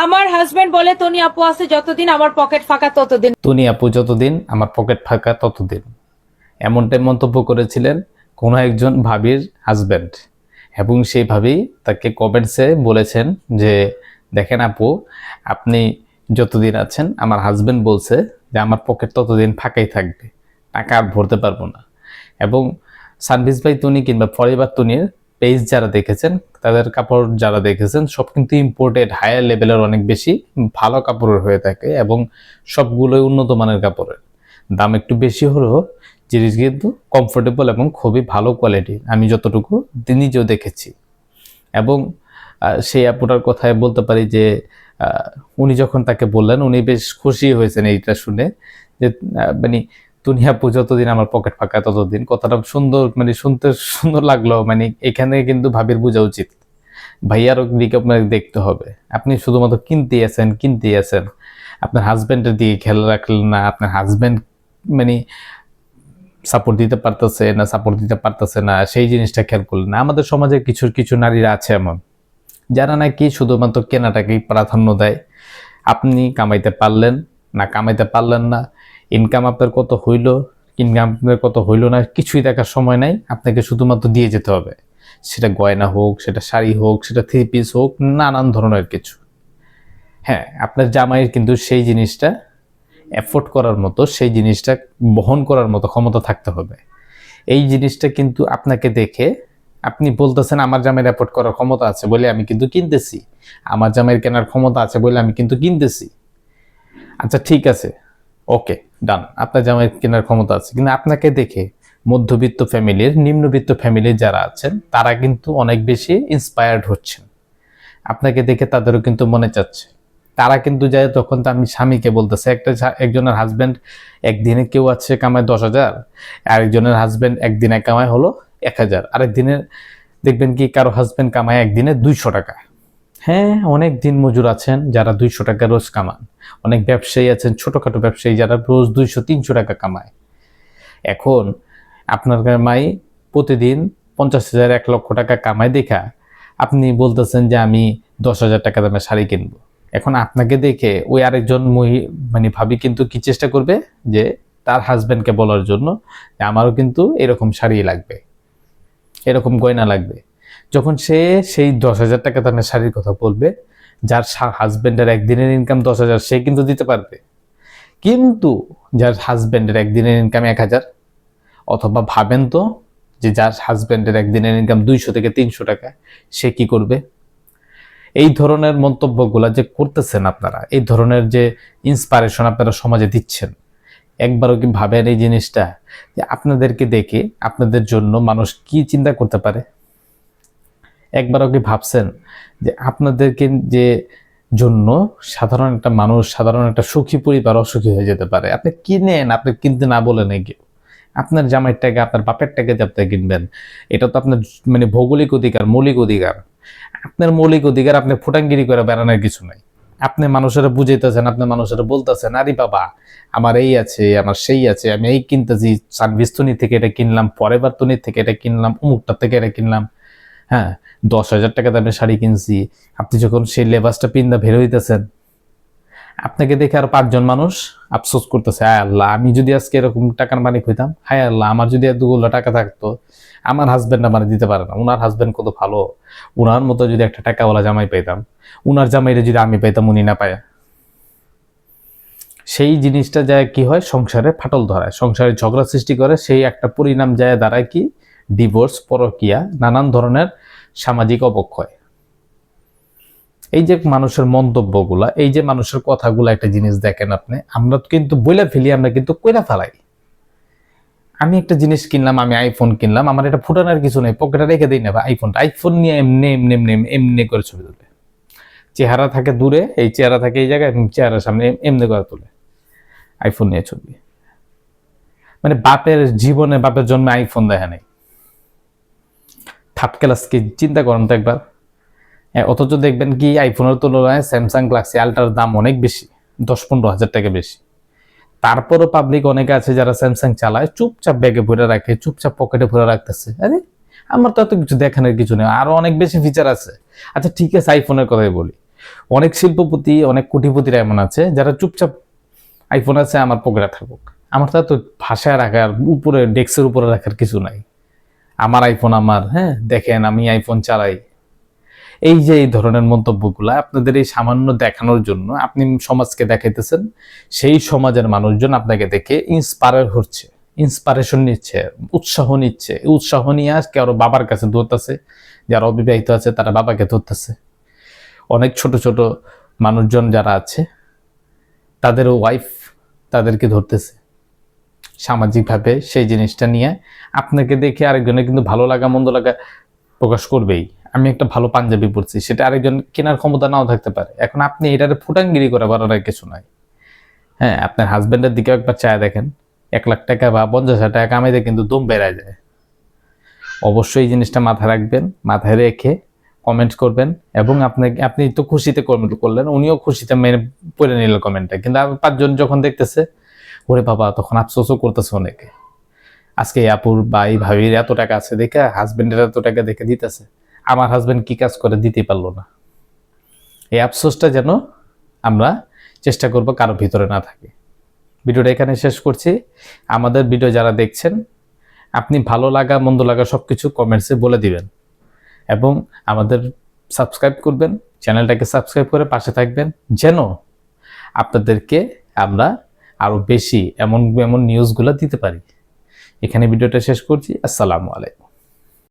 আমার হাজবেন্ড বলে, তনি আপু আছে যতদিন আমার পকেট ফাঁকা, ততদিন। তুনি আপু যতদিন আমার পকেট ফাঁকা, ততদিন। এমনটাই মন্তব্য করেছিলেন কোনো একজন ভাবির হাজব্যান্ড এবং সেই ভাবি তাকে কমেন্টসে বলেছেন যে, দেখেন আপু, আপনি যতদিন আছেন, আমার হাজব্যান্ড বলছে যে, আমার পকেট ততদিন ফাঁকাই থাকবে। টাকা আর ভরতে পারব না। এবং সার্ভিস ভাই, তুনি কিংবা ফরিবার তুনির পেজ যারা দেখেছেন, তাদের কাপড় যারা দেখেছেন, সব কিন্তু ইম্পোর্টেড হায়ার লেভেলের অনেক বেশি ভালো কাপড়ের হয়ে থাকে এবং সবগুলোই উন্নত মানের কাপড়ের। দাম একটু বেশি হলেও জিনিস কিন্তু কমফোর্টেবল এবং খুবই ভালো কোয়ালিটি আমি যতটুকু নিজেও দেখেছি। এবং সেই আপুটার কথায় বলতে পারি যে উনি যখন তাকে বললেন, উনি বেশ খুশি হয়েছেন এইটা শুনে যে মানে তুমি আপু যতদিন আমার পকেট ফাঁকা ততদিন কথাটা সুন্দর মানে শুনতে সুন্দর লাগল মানে এখানে কিন্তু ভাবির বোঝা উচিত। ভাইয়ারও দিকে আপনাকে দেখতে হবে। আপনি শুধুমাত্র কিনতে আছেন কিনতে আছেন। আপনার হাজব্যান্ডের দিকে খেয়াল রাখলেন না, আপনার হাজব্যান্ড মানে সাপোর্ট দিতে পারতেছে না সাপোর্ট দিতে পারতেছে না, সেই জিনিসটা খেয়াল করলেন না। আমাদের সমাজে কিছু কিছু নারীরা আছে এমন, যারা নাকি শুধুমাত্র কেনাটাকেই প্রাধান্য দেয়। আপনি কামাইতে পারলেন, না কামাইতে পারলেন না ইনকাম আপনার কত হইল ইনকাম আপনার কত হইল না, কিছুই দেখার সময় নাই, আপনাকে শুধুমাত্র দিয়ে যেতে হবে। সেটা গয়না হোক, সেটা শাড়ি হোক, সেটা থ্রি পিস হোক, নানান ধরনের কিছু। হ্যাঁ আপনার জামাইয়ের কিন্তু সেই জিনিসটা অ্যাফোর্ড করার মতো, সেই জিনিসটা বহন করার মতো ক্ষমতা থাকতে হবে। এই জিনিসটা কিন্তু আপনাকে দেখে আপনি বলতেছেন, আমার জামাইয়ের অ্যাফোর্ড করার ক্ষমতা আছে বলে আমি কিন্তু কিনতেছি। আমার জামাইয়ের কেনার ক্ষমতা আছে বলে আমি কিন্তু কিনতেছি। আচ্ছা ঠিক আছে। ওকে ডান আপনার জামাইয়ের কেনার ক্ষমতা আছে। কিন্তু আপনাকে দেখে মধ্যবিত্ত ফ্যামিলির নিম্নবিত্ত ফ্যামিলির যারা আছেন, তারা কিন্তু অনেক বেশি ইন্সপায়ার্ড হচ্ছেন। আপনাকে দেখে তাদেরও কিন্তু মনে চাচ্ছে। তারা কিন্তু যায় তখন তো আমি স্বামীকে বলতেছে, একটা একজনের হাজব্যান্ড একদিনে কেউ আছে কামায় দশ হাজার, আরেকজনের হাজব্যান্ড একদিনে কামায় হলো এক হাজার, আরেকদিনে দেখবেন কি কারও হাজব্যান্ড কামায় একদিনে দুইশো টাকা। হ্যাঁ অনেক দিন মজুর আছেন যারা দুইশো টাকা রোজ কামান। অনেক ব্যবসায়ী আছেন, ছোটোখাটো ব্যবসায়ী যারা রোজ দুইশো, তিনশো টাকা কামায়। এখন আপনার মাই প্রতিদিন পঞ্চাশ হাজার, এক লক্ষ টাকা কামায় দেখা আপনি বলতেছেন যে আমি দশ হাজার টাকা দামে শাড়ি কিনবো। এখন আপনাকে দেখে ওই আরেকজন মহি মানে ভাবি কিন্তু কি চেষ্টা করবে? যে তার হাজব্যান্ডকে বলার জন্য আমারও কিন্তু এরকম শাড়ি লাগবে। এরকম গয়না লাগবে। যখন সে সেই দশ হাজার টাকা তার শাড়ির কথা বলবে, যার হাজব্যান্ডের একদিনের ইনকাম দশ হাজার, সে কিন্তু দিতে পারবে। কিন্তু যার হাজব্যান্ডের একদিনের ইনকাম এক হাজার, অথবা ভাবেন তো যে যার হাজব্যান্ডের একদিনের ইনকাম দুইশো থেকে তিনশো টাকা, সে কি করবে? এই ধরনের মন্তব্যগুলো যে করতেছেন আপনারা, এই ধরনের যে ইন্সপায়ারেশন আপনারা সমাজে দিচ্ছেন, একবারও কি ভাবেন এই জিনিসটা? যে আপনাদেরকে দেখে আপনাদের জন্য মানুষ কি চিন্তা করতে পারে? একবারও কি ভাবছেন যে আপনাদেরকে যে জন্য সাধারণ একটা মানুষ, সাধারণ একটা সুখী পরিবার অসুখী হয়ে যেতে পারে। আপনি কিনেন আপনি কিনতে না বলেন কেউ। আপনার জামাইয়ের টাকা, আপনার বাপের টাকা যাতে কিনবেন, এটা তো আপনার মানে ভৌগোলিক অধিকার, মৌলিক অধিকার। আপনার মৌলিক অধিকার আপনি ফুটাঙ্গিরি করে বেড়ানোর কিছু নাই। আপনি মানুষেরা বুঝাইতেছেন, আপনি মানুষেরা বলতেছেন, আরে বাবা, আমার এই আছে, আমার সেই আছে, আমি এই কিনতেছি সার্ভিস তুনি থেকে এটা কিনলাম, পরের তুনির থেকে এটা কিনলাম, অমুকটার থেকে এটা কিনলাম। হ্যাঁ দশ হাজার টাকা দামে শাড়ি কিনছি। আপনি যখন সেই লেবাসটা পিন্দা বের হইতেছেন, আপনাকে দেখে আর পাঁচজন মানুষ আফসোস করতেছে, হায় আল্লাহ, আমি যদি আজকে এরকম টাকার মালিক হইতাম, হায় আল্লাহ, আমার যদি এতগুলো টাকা থাকতো, আমার হাজব্যান্ড আমার দিতে পারে না, উনার হাজব্যান্ড কত ভালো, উনার মতো যদি একটা টাকাওয়ালা জামাই পেতাম উনার জামাইরে যদি আমি পাইতাম, উনি না পায়। সেই জিনিসটা যায় কি হয়? সংসারে ফাটল ধরায়। সংসারে ঝগড়া সৃষ্টি করে, সেই একটা পরিণাম যায় দাঁড়ায় কি? ডিভোর্স পরকিয়া, নানান ধরনের সামাজিক অবক্ষয়। এই যে মানুষের মন্তব্যগুলা, এই যে মানুষের কথাগুলো একটা জিনিস দেখেন আপনি, আমরা কিন্তু বইলা ফেলি, আমরা কিন্তু কইরা ফেলাই। আমি একটা জিনিস কিনলাম, আমি আইফোন কিনলাম, আমার এটা ফুটানোর কিছু নেই, পকেটে রেখে দিই না আইফোনটা আইফোন নিয়ে এমনি এমনি এমনি এমনি করে ছবি তুলে। চেহারা থাকে দূরে, এই চেহারা থাকে এই জায়গায় চেহারার সামনে এমনি করে তোলে আইফোন নিয়ে ছবি। মানে বাপের জীবনে বাপের জন্মে আইফোন দেখা নেই। থার্ড ক্লাস চিন্তা করেন তো একবার। অথচ দেখবেন কি আইফোনের তুলনায় স্যামসাং গ্লাক্সি আলট্রার দাম অনেক বেশি দশ পনেরো হাজার টাকা বেশি। তারপরও পাবলিক অনেকে আছে যারা স্যামসাং চালায়, চুপচাপ ব্যাগে ভরে রাখে, চুপচাপ পকেটে ভরে রাখতেছে। আরে, আমার তো এত কিছু দেখানোর কিছু নেই আরও অনেক বেশি ফিচার আছে। আচ্ছা ঠিক আছে আইফোনের কথাই বলি। অনেক শিল্পপতি, অনেক কোটিপতিরা এমন আছে যারা চুপচাপ আইফোন আছে, আমার পকেটে থাকুক। আমার তো এত ভাষায় রাখার উপরে ডেস্কের উপরে রাখার কিছু নাই। আমার আইফোন আমার হ্যাঁ? দেখেন, আমি আইফোন চালাই। এই যে এই ধরনের মন্তব্যগুলা আপনাদের এই সামান্য দেখানোর জন্য আপনি সমাজকে দেখাইতেছেন, সেই সমাজের মানুষজন আপনাকে দেখে ইন্সপায়ার হচ্ছে ইন্সপারেশন নিচ্ছে, উৎসাহ নিচ্ছে। উৎসাহ নিয়ে আজকে আরও বাবার কাছে ধরতেছে, যারা অবিবাহিত আছে তারা বাবাকে ধরতেছে। অনেক ছোট ছোট মানুষজন যারা আছে তাদের ওয়াইফ তাদেরকে ধরতেছে। সামাজিকভাবে সেই জিনিসটা নিয়ে আপনাকে দেখে আরেকজনের কিন্তু ভালো লাগা, মন্দ লাগা প্রকাশ করবেই। আমি একটা ভালো পাঞ্জাবি পরছি, সেটা আরেকজন কেনার ক্ষমতা নাও থাকতে পারে। এখন আপনি এটারে ফুটাঙ্গিরি করে বাড়ানোর কিছু নাই। হ্যাঁ আপনার হাজব্যান্ডের দিকে একবার চায় দেখেন, এক লাখ টাকা বা পঞ্চাশ হাজার টাকা কামাইতে কিন্তু দম বেড়ায় যায়। অবশ্যই এই জিনিসটা মাথায় রাখবেন, মাথায় রেখে কমেন্ট করবেন এবং আপনাকে, আপনি তো খুশিতে কমেন্ট করলেন, উনিও খুশিতে মেনে পড়ে নিলেন কমেন্টটা কিন্তু পাঁচজন যখন দেখতেছে ওরে বাবা, তখন আফসোসও করতেছে অনেকে। আজকে আপুর এই ভাবির এত টাকা আছে দেখে হাজবেন্ডের এত টাকা দেখে দিতেছে। আমার হাজবেন্ড কি কাজ করে দিতে পারল না। এই আফসোসটা যেন আমরা চেষ্টা করব কারও ভিতরে না থাকে। ভিডিওটা এখানে শেষ করছি। আমাদের ভিডিও যারা দেখছেন, আপনি ভালো লাগা, মন্দ লাগা সব কিছু কমেন্টসে বলে দিবেন। এবং আমাদের সাবস্ক্রাইব করবেন চ্যানেলটাকে সাবস্ক্রাইব করে পাশে থাকবেন। যেন আপনাদেরকে আমরা আরও বেশি এমন এমন নিউজগুলো দিতে পারি। এখানে ভিডিওটা শেষ করছি। আসসালামু আলাইকুম।